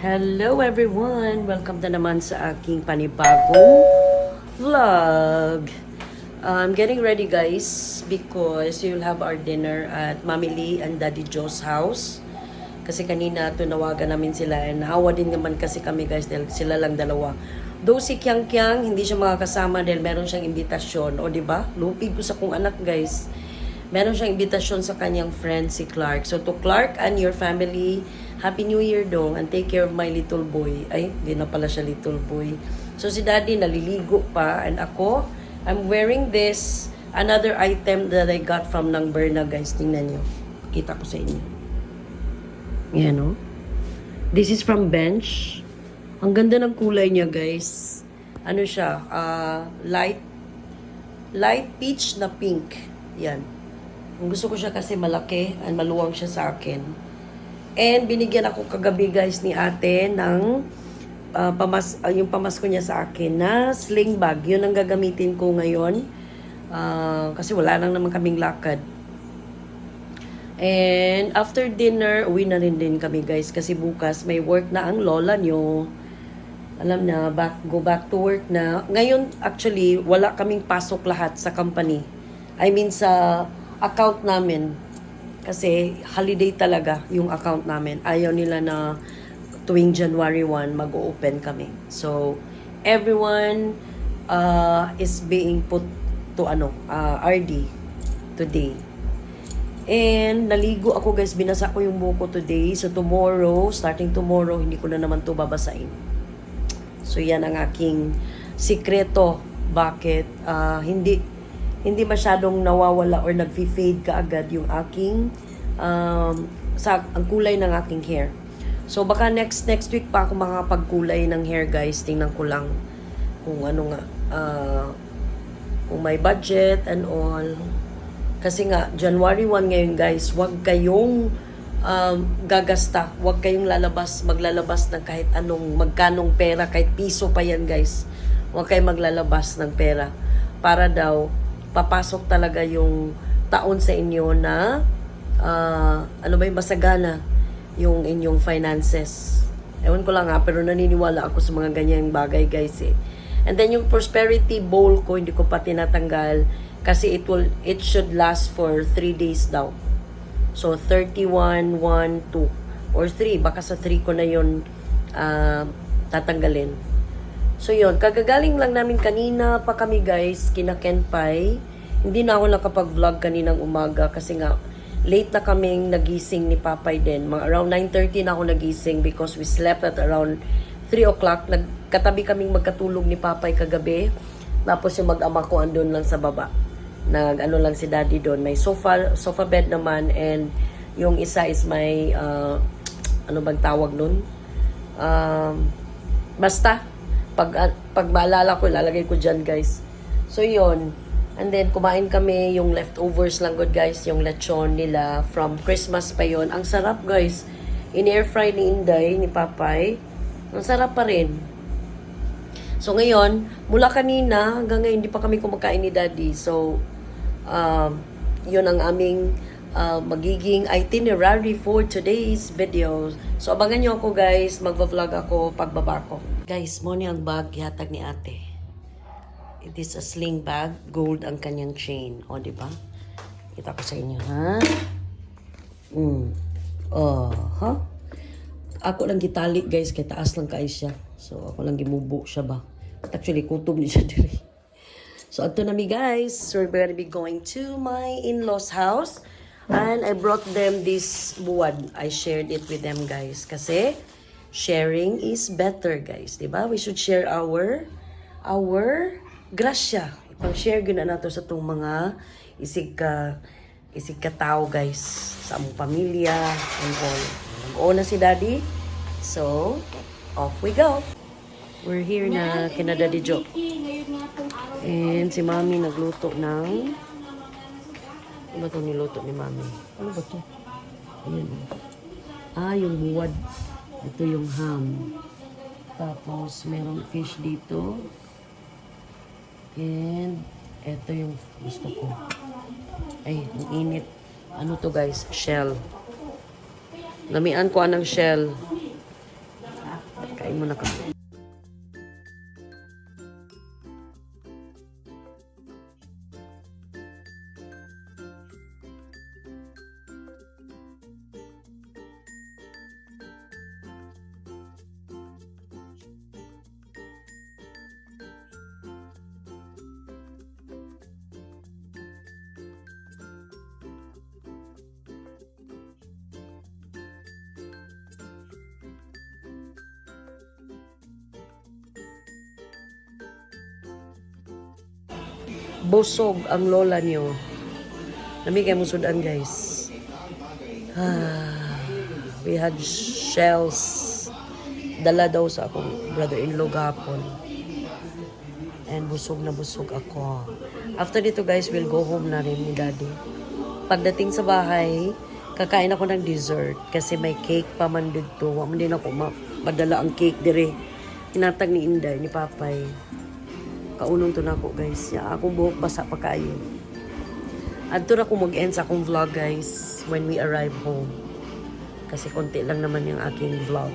Hello everyone! Welcome na naman sa aking panibagong vlog. I'm getting ready guys because you'll have our dinner at Mami Lee and Daddy Joe's house. Kasi kanina tunawagan namin sila and naawa din naman kasi kami guys dahil sila lang dalawa. Though si Kyang Kyang hindi siya makakasama dahil meron siyang imbitasyon. O ba? Lupig ko sa kong anak guys. Meron siyang imbitasyon sa kanyang friend si Clark. So to Clark and your family, Happy New Year dong and take care of my little boy. Ay, hindi na pala siya little boy. So si daddy naliligo pa and ako, I'm wearing this another item that I got from Nang Berna guys. Tingnan nyo. Kita ko sa inyo. Yan o. This is from Bench. Ang ganda ng kulay niya guys. Ano siya? ah, light light peach na pink. Yan. Ang gusto ko siya kasi malaki and maluwang siya sa akin. And binigyan ako kagabi guys ni ate ng ah, pamas ah, yung pamasko niya sa akin na sling bag. Yun ang gagamitin ko ngayon. Ah, kasi wala lang naman kaming lakad. And after dinner, uwi na rin din kami guys kasi bukas may work na ang lola nyo. Alam na, back, go back to work na. Ngayon, actually, wala kaming pasok lahat sa company. I mean, sa account namin. Kasi holiday talaga yung account namin. Ayaw nila na tuwing January 1 mag-open kami. So, everyone uh, is being put to ano, uh, RD today. And naligo ako guys, binasa ko yung buko today. So tomorrow, starting tomorrow, hindi ko na naman to babasain. So yan ang aking sikreto. Bakit ah, hindi hindi masyadong nawawala or nagfi-fade kaagad yung aking um, sa ang kulay ng aking hair. So baka next next week pa ako makakapagkulay ng hair guys. Tingnan ko lang kung ano nga ah, kung may budget and all. Kasi nga, January 1 ngayon guys, huwag kayong um, gagasta. Huwag kayong lalabas, maglalabas ng kahit anong, magkanong pera, kahit piso pa yan guys. Huwag kayong maglalabas ng pera. Para daw, papasok talaga yung taon sa inyo na, ah, ano ba yung masagana yung inyong finances. Ewan ko lang ha, pero naniniwala ako sa mga ganyang bagay guys eh. And then yung prosperity bowl ko, hindi ko pa tinatanggal kasi it will it should last for 3 days daw. So 31 1 2 or 3 baka sa 3 ko na yon ah, tatanggalin. So yon, kagagaling lang namin kanina pa kami guys, kina Ken Pai. Hindi na ako nakapag-vlog kaninang umaga kasi nga late na kaming nagising ni Papay din. Mga around 9.30 na ako nagising because we slept at around 3 o'clock. Nagkatabi kaming magkatulog ni Papay kagabi. Tapos yung mag-ama ko andun lang sa baba. Nag ano lang si daddy doon. May sofa, sofa bed naman and yung isa is may uh, ano bang tawag nun? Um, basta pag pag ko ilalagay ko diyan guys. So yon. And then kumain kami yung leftovers lang good guys, yung lechon nila from Christmas pa yon. Ang sarap guys. In air fry ni Inday ni Papay. Ang sarap pa rin. So ngayon, mula kanina hanggang ngayon hindi pa kami kumakain ni Daddy. So um, yun ang aming uh, magiging itinerary for today's video. So abangan nyo ako guys, magva-vlog ako pagbaba ko. Guys, mo ni ang bag yatag ni ate. It is a sling bag, gold ang kanyang chain. O, di ba? Kita ko sa inyo, ha? Mm. Oh, ha? Ako lang gitali, guys, kay taas lang kay siya. So, ako lang gimubo siya ba? But actually, kutob ni siya diri. So, ato na mi guys. So, we're gonna be going to my in-laws house. And I brought them this buwad. I shared it with them guys. Kasi, sharing is better guys. 'di ba? We should share our, our grasya. Ipang-share gina nato sa itong mga isig ka, isig ka tao guys. Sa among pamilya and all. Nag-o na si daddy. So, off we go. We're here na kina Daddy Joe. And si Mami nagluto ng... Ano ba ito niluto ni Mami? Ano ba ito? Ayan. Ah, yung buwad. Ito yung ham. Tapos, merong fish dito. And, ito yung gusto ko. Ay, ang init. Ano to guys? Shell. Lamian ko anang shell. Kain mo na kami. Busog ang lola niyo. Nami kayo musudan guys. Ah, we had shells. Dala daw sa akong brother-in-law gapon. And busog na busog ako. After dito guys, we'll go home na rin ni daddy. Pagdating sa bahay, kakain ako ng dessert kasi may cake pa man dito. Wa man din ako ma- madala ang cake dire. Hinatag ni Inday, ni Papay. Kaunong to na ako guys. Ya, akong buhok basa pa kayo. Adto na ako mag-end sa akong vlog guys when we arrive home. Kasi konti lang naman yung aking vlog.